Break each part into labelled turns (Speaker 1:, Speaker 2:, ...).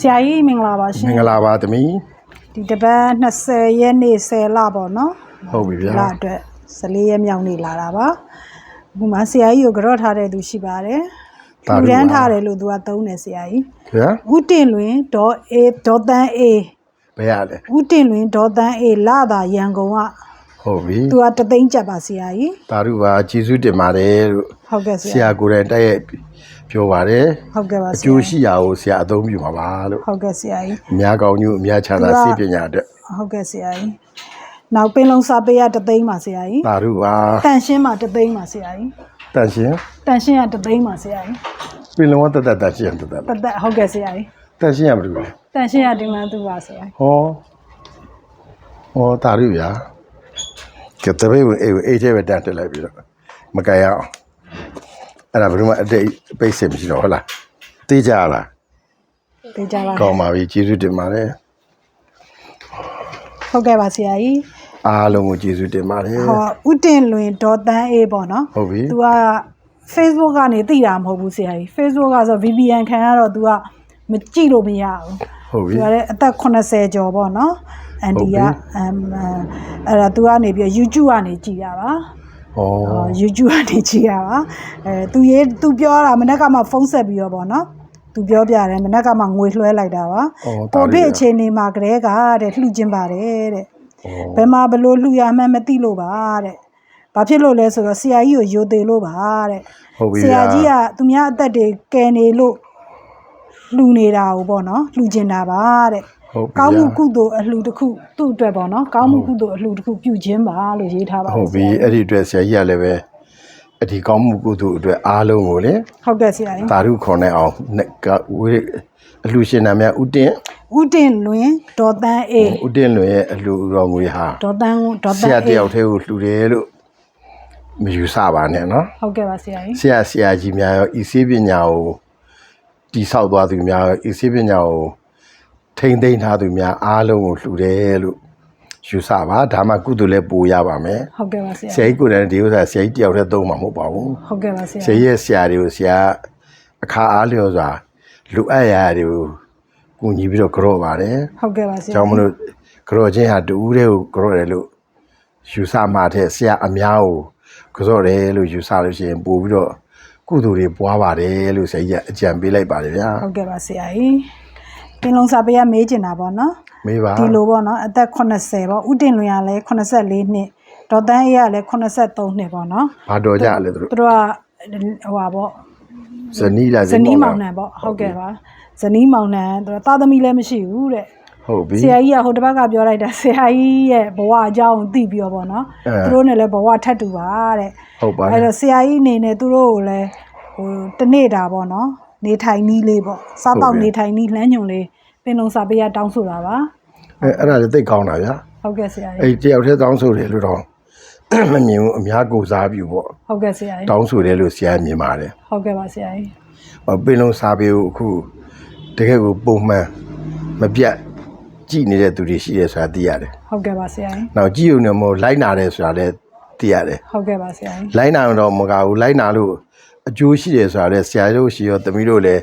Speaker 1: ဆရာကြီးမင်္ဂလာပါရှင်
Speaker 2: မင်္ဂလာပါသမီး
Speaker 1: ဒီတပတ်20ရက်နေ့10လပေါ့နော်
Speaker 2: ဟုတ်ပြီဗျာ
Speaker 1: လအတွက်14ရက်မြောက်နေ့လာတာပါအခုမှဆရာကြီးကိုကြော့ထားတဲ့သူရှိပါတယ်လူရန်ထားတယ်လို့သူကသုံးတယ်ဆရာကြီး
Speaker 2: ဗျာ
Speaker 1: ဥတင်လွင်ဒေါ်အေဒေါ်တန်းအေ
Speaker 2: ဘယ်ရလဲ
Speaker 1: ဥတင်လွင်ဒေါ်တန်းအေလာတာရန်ကုန်က
Speaker 2: ဟုတ်ပြီ
Speaker 1: သူကတသိန်းကျပ်ပါဆရာကြီး
Speaker 2: တာရုပါကျေးဇူးတင်ပါတယ်လို့
Speaker 1: ဟုတ်ကဲ့ဆ
Speaker 2: ဆ
Speaker 1: ရာ
Speaker 2: ရာကိုယ်တိုင်တိုက်ရိုက် ပြောပါတယ်
Speaker 1: ဟုတ်ကဲ့ပါ
Speaker 2: အ
Speaker 1: ဆ
Speaker 2: ကျိုး
Speaker 1: ရာ
Speaker 2: ရှိရာကိုဆရာအသုံးပြုမှာပါလို့
Speaker 1: ဟုတ်ကဲ့ဆရာကြီး
Speaker 2: အများကောင်းညို့အများချမ်းသာ
Speaker 1: သူက
Speaker 2: စိတ်ပညာအတွက်
Speaker 1: ဟုတ်ကဲ့ဆရာကြီးနောက်ပင်လုံးစာပေးရတသိန်းပါဆရာကြီး
Speaker 2: တာရုပါ
Speaker 1: တန်ရှင်းမှာတသိန်းပါဆရာကြီး
Speaker 2: တန်ရှင်
Speaker 1: တန်ရှင်းရတသိန်းပါဆရာကြီး
Speaker 2: ပြင်လုံးဝတတ်တတ်တန်ရှင်တတ်တတ်
Speaker 1: တသက်ဟုတ်ကဲ့ဆရာကြီး
Speaker 2: တန်ရှင်ရမလို့လဲ
Speaker 1: တန်ရှင်းရဒီမှန်သူပါဆရာကြီး
Speaker 2: ဟောဟောတာရုဗျာကတပည့်ဝင်အေးအေးသေးပဲတန်တက်လိုက်ပြီးတော့မကြရအောင် အဲ့ဒါဘယ်လိုမှအတိတ်ပိတ်စင်မရှိတော့ဟုတ်လားသိကြလား
Speaker 1: သိကြပါ
Speaker 2: ကောင်းပါပြီကျေးဇူးတင်ပါတယ်
Speaker 1: ဟုတ်ကဲ့ပါဆရာကြီး
Speaker 2: အားလုံးကိုကျေးဇူးတင်ပါတယ်
Speaker 1: ဟောဥတင်လွင်ဒေါ်တန်းအေးပေါ့နော်
Speaker 2: ဟုတ်ပြီ
Speaker 1: သူက Facebook ကနေသိတာမဟုတ်ဘူးဆရာကြီး Facebook ကဆို VPN ခံရတော့ तू ကမကြည့်လို့မရဘူး
Speaker 2: ဟုတ်ပြီ
Speaker 1: သူကလည်းအသက်80ကျော်ပေါ့နော်အန်တီက
Speaker 2: ဟုတ်ပြီ
Speaker 1: အမ်အဲ့ဒါ तू ကနေပြီးတော့ YouTube ကနေကြည်တာပါ
Speaker 2: ဩ
Speaker 1: အော် ။ YouTube ကနေကြည့်ရပါ။အဲသူရေးသူပြောတာမနေ့ကမှဖုန်းဆက်ပြီးတော့ပေါ့နော်။သူပြောပြတယ်မနေ့ကမှငွေလွှဲလိုက်တာပါ။ကိုဗစ်အခြေအနေမှာကလေးကတဲ့လှူကျင်ပါတယ်တဲ့။ဘယ်မှာဘလို့လှူရမှန်းမသိလို့ပါတဲ့။ဘာဖြစ်လို့လဲဆိုတော့ဆရာကြီးကိုယိုသေးလို့ပါတဲ့။
Speaker 2: ဟုတ်ပြီ။
Speaker 1: ဆရာကြီးကသူများအသက်တွေကယ်နေလို့လှူနေတာ ਉਹ ပေါ့နော်လှူကျင်တာပါတဲ့။
Speaker 2: ဟုတ်ပြီ
Speaker 1: ကောင်းမှုကုသိုလ်အလှူတစ်ခုသူ့အတွက်ပေါ့နော်ကောင်းမှုကုသိုလ်အလှူတစ်ခုပြုခြင်းပါလို့ရေးထားပါ
Speaker 2: ဟုတ်ပြီအဲ့ဒီအတွက်ဆရာကြီးကလည်းပဲအဒီကောင်းမှုကုသိုလ်အတွက်အားလုံးကိုလေ
Speaker 1: ဟုတ်ကဲ့ဆရာကြီး
Speaker 2: သာဓုခေါ်နိုင်အောင်နဲ့ကဝေးအလှရှင်နာမည်ဥတင်
Speaker 1: ဥတင်လွင်ဒေါ်တန်းအေး
Speaker 2: ဥတင်လွင်ရဲ့အလှတော်ငွေဟာ
Speaker 1: ဒေါ်တန်းကိုဒေါ်
Speaker 2: ဆ
Speaker 1: တန်း
Speaker 2: ရာတ
Speaker 1: အေး
Speaker 2: ယောက်တည်းကိုလှူတယ်လို့မယူဆပါနဲ့နော်
Speaker 1: ဟုတ်ကဲ့ပါဆရာကြီး
Speaker 2: ဆရာဆရာကြီးများရောဤစေးပညာကိုတိဆောက်သွားသူများရောဤစေးပညာကို ထိမ့်သိမ်းထားသူများအားလုံးကိုလှူတယ်လို့ယူဆပါဒါမှကုသိုလ်လည်းပိုရပါမယ်
Speaker 1: ဟုတ်ကဲ့ပါဆရာ
Speaker 2: ဆရာကြီးကိုယ်တိုင်ဒီဥစ္စာဆရာကြီးတယောက်တည်းသုံးမှာမဟုတ်ပါဘူး
Speaker 1: ဟုတ်ကဲ့ပါဆရာ
Speaker 2: ဆရာကြီးရဲ့ဆရာတွေကိုဆရာအခါအားလျော်စွာလူအပ်ရာတွေကိုကူညီပြီးတော့ကြော့ပါတယ်
Speaker 1: ဟုတ်ကဲ့ပါဆရာ
Speaker 2: ကြောင့်မလို့ကြော့ခြင်းဟာတူးတဲ့ကိုကြော့တယ်လို့ယူဆမှတဲ့ဆရာအများကိုကြော့တယ်လို့ယူဆလို့ရှိရင်ပို့ပြီးတော့ကုသိုလ်တွေပွားပါတယ်လို့ဆရာကြီးကအကြံပေးလိုက်ပါတယ်ဗျာ
Speaker 1: ဟုတ်ကဲ့ပါဆရာကြီး တင်လုံးစာပေးရမေးချင်တာပေါ့နော်
Speaker 2: မေးပါ
Speaker 1: ဒီလိုပေါ့နော်အသက်80ပေါ့ဥတင်လွင်ရလဲ84နှစ်ဒေါ်တန်းအေးကလည်း83နှစ်ပေါ့နော်
Speaker 2: ဘာတော်ကြလဲသူတို့
Speaker 1: သူတို့ကဟိုပါပေါ့
Speaker 2: ဇနီးလား
Speaker 1: ဇနီးမောင်နှံပေါ့ဟုတ်ကဲ့ပါဇနီးမောင်နှံသူတို့သားသမီးလည်းမရှိဘူးတဲ့
Speaker 2: ဟုတ်ပြီ
Speaker 1: ဆရာကြီးကဟိုတစ်ဘက်ကပြောလိုက်တာဆရာကြီးရဲ့ဘဝအကြောင်းကိုသိပြီးတော့ပေါ့နော်
Speaker 2: အဲ
Speaker 1: သူတို့နဲ့လည်းဘဝထပ်တူပါတဲ့
Speaker 2: ဟုတ်ပါ
Speaker 1: အဲ့
Speaker 2: လေ
Speaker 1: တော့ဆရာကြီးအနေနဲ့သူတို့ကိုလည်းဟိုတနေ့တာပေါ့နော် နေထိုင်နီးလေးပေါ့စားတော့နေထိုင်နီးလှမ်းညွန်လေးပင်လုံးစာပေးရတောင်းဆိုတာပါ
Speaker 2: အဲအဲ့ဒါလည်းသိကောင်းတာဗျာ
Speaker 1: ဟုတ်ကဲ့ဆရာကြီး
Speaker 2: အဲ့ဒီတယောက်တည်းတောင်းဆိုတယ်လို့တော့မမြင်ဘူးအများကိုစားပြုပေါ့
Speaker 1: ဟုတ်ကဲ့ဆရာကြီး
Speaker 2: တောင်းဆိုတယ်လို့ဆရာမြင်ပါတယ်
Speaker 1: ဟုတ်ကဲ့ပါဆရာကြီး
Speaker 2: ဟောပင်လုံးစားပေကိုအခုတကယ်ကိုပုံမှန်မပြတ်ကြည်နေတဲ့သူတွေရှိတယ်ဆိုတာသိရတယ်
Speaker 1: ဟုတ်ကဲ့ပါဆရာကြီး။
Speaker 2: နောက်ကြည်ုံနဲ့မဟုတ်လိုက်နာတယ်ဆိုတာလည်းသိရတယ်
Speaker 1: ဟုတ်ကဲ့ပါဆရာကြီး။
Speaker 2: လိုက်နာတော့မကဘူးလိုက်နာလို့ အကျိုးရှိတယ်ဆိုတာလည်းဆရာတို့ရှိရောသမီးတို့လည်း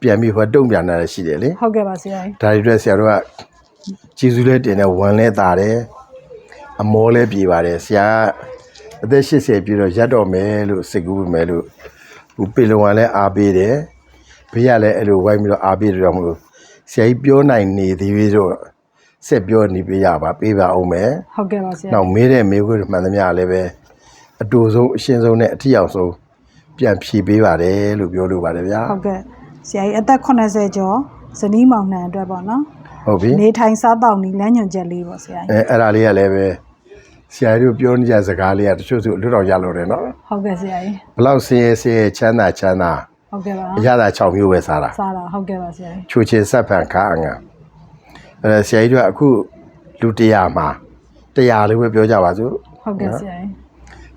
Speaker 2: ပြန်ပြီးဟောတုံ့ပြန်တာလည်းရှိတယ်လေ
Speaker 1: ဟုတ်ကဲ့ပါဆရာကြီး။
Speaker 2: ဒါတွေအတွက်ဆရာတို့ကကျေးဇူးလည်းတင်တယ်ဝမ်းလည်းတာတယ်အမောလည်းပြေပါတယ်ဆရာကအသက်80ပြည့်တော့ရက်တော့မယ်လို့စိတ်ကူးပဲမယ်လို့ဟိုပေလုံကလည်းအားပေးတယ်ဘေးကလည်းအဲ့လိုဝိုင်းပြီးတော့အားပေးတယ်တော့မလို့ဆရာကြီးပြောနိုင်နေသေးပြီးတော့ဆက်ပြောနေပေးရပါပေးပါအောင်မယ်
Speaker 1: ဟုတ်ကဲ့ပါဆရာ
Speaker 2: နောက်မေးတဲ့မေးခွန်းတွေမှန်သမျှလည်းပဲအတူဆုံးအရှင်းဆုံးနဲ့အထီအောင်ဆုံး ပြန်ဖြေပေးပါတယ်လို့ပြောလိုပါတယ်ဗျာ
Speaker 1: ဟုတ်ကဲ့ဆရာကြီးအသက်80ကျော်ဇနီးမောင်နှံအတွက်ပေါ့နော်
Speaker 2: ဟုတ်ပြီ
Speaker 1: နေထိုင်စားတော့နီးလမ်းညွန်ချက်လေးပေါ့ဆရာကြီး
Speaker 2: အဲအဲ့ဒါလေးကလည်းပဲဆရာတို့ပြောနေကြစကားလေးကတချို့ဆိုလွတ်တော်ရလို့တယ်နော်
Speaker 1: ဟုတ်ကဲ့ဆရာကြီး
Speaker 2: ဘလောက်ဆင်းရဲဆင်းရဲချမ်းသာချမ်းသာ
Speaker 1: ဟုတ်ကဲ့ပါ
Speaker 2: အရသာ6မျိုးပဲစားတာ
Speaker 1: စားတာဟုတ်ကဲ့ပါဆရာကြီး
Speaker 2: ချိုချင်ဆက်ဖန်ခါအငါအဲဆရာကြီးတို့ကအခုလူတရားမှာတရားလေးပဲပြောကြပါစို့
Speaker 1: ဟုတ်ကဲ့ဆရာကြီး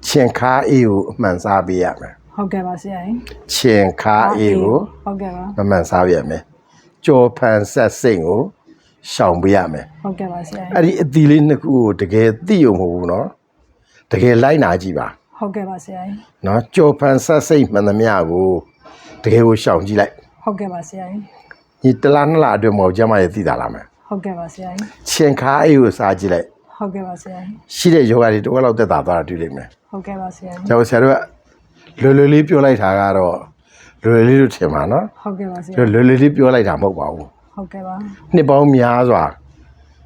Speaker 2: ချင်ခါအေးကိုအမှန်စားပေးရမယ်
Speaker 1: ဟုတ်ကဲ့ပါဆရာကြီး
Speaker 2: ချင်ခါအေးကို
Speaker 1: ဟုတ်ကဲ့ပါ
Speaker 2: မမှန်စားပြရမယ်ကြော်ဖန်ဆက်စိတ်ကိုရှောင်ပေးရမယ်
Speaker 1: ဟုတ်ကဲ့ပါဆရာကြီး
Speaker 2: အဲ့ဒီအသီးလေးနှစ်ခုကိုတကယ်သိရုံမဟုတ်ဘူးနော်တကယ်လိုက်နာကြည့်ပါ
Speaker 1: ဟုတ်ကဲ့ပါဆရာကြီး
Speaker 2: နော်ကြော်ဖန်ဆက်စိတ်မှန်သမျှကိုတကယ်ကိုရှောင်ကြည့်လိုက်
Speaker 1: ဟုတ်ကဲ့ပါဆရာကြီး
Speaker 2: ဒီတလားနှစ်လားအတွက်မဟုတ်ကျမရဲ့သိတာလားမယ်
Speaker 1: ဟုတ်ကဲ့ပါဆရာကြီး
Speaker 2: ချင်ခါအေးကိုစားကြည့်လိုက်
Speaker 1: ဟုတ်ကဲ့ပါဆရာကြီး
Speaker 2: ရှိတဲ့ယောဂတွေတော့လောက်တက်တာသွားတာတွေ့လိမ့်မယ်
Speaker 1: ဟုတ်ကဲ့ပါဆရာကြီး
Speaker 2: ကျွန်တော်ဆရာတို့က လွယ်လွယ်လေးပြောလိုက်တာကတော့လွယ်လွယ်လေးလို့ထင်ပါနော်
Speaker 1: ဟုတ်ကဲ့ပါဆရာ
Speaker 2: ကျွန်တော်လွယ်လွယ်လေးပြောလိုက်တာမဟုတ်ပါဘူး
Speaker 1: ဟုတ်ကဲ့ပါ
Speaker 2: နှစ်ပေါင်းများစွာ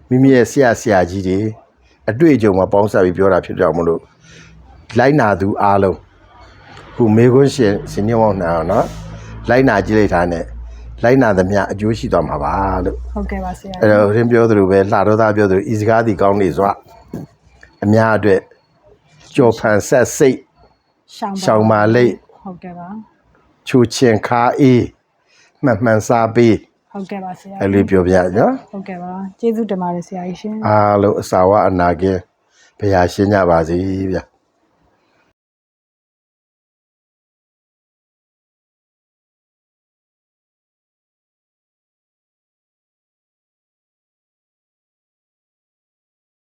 Speaker 2: မိမိရဲ့ဆရာဆရာကြီးတွေအတွေ့အကြုံမှာပေါင်းစပ်ပြီးပြောတာဖြစ်ကြောင်မလို့လိုက်နာသူအားလုံးခုမေခွန်းရှင်စင်ညောင်းနာအောင်နော်လိုက်နာကြည့်လိုက်တာနဲ့လိုက်နာသမျှအကျိုးရှိသွားမှာပါလို့
Speaker 1: ဟုတ်ကဲ့ပါဆရာ
Speaker 2: အဲ့တော့ရင်းပြောသလိုပဲလှတော်သားပြောသလိုဤစကားဒီကောင်းနေစွာအများအတွက်ကြော်ဖန်ဆက်စိတ်
Speaker 1: ရှောင်း
Speaker 2: ရှောင်မာလိတ်
Speaker 1: ဟုတ်ကဲ့ပါ
Speaker 2: ချူချင်ခါအေးမှန်မှန်စားပေး
Speaker 1: ဟုတ်ကဲ့ပါဆရာ
Speaker 2: အဲ့လိုပြောပြနော်
Speaker 1: ဟုတ်ကဲ့ပါကျေးဇူးတင်ပါတယ်ဆရာကြီးရှင်
Speaker 2: အားလုံးအစာဝအနာကင်းဘုရားရှင်းကြပါစေဗျာ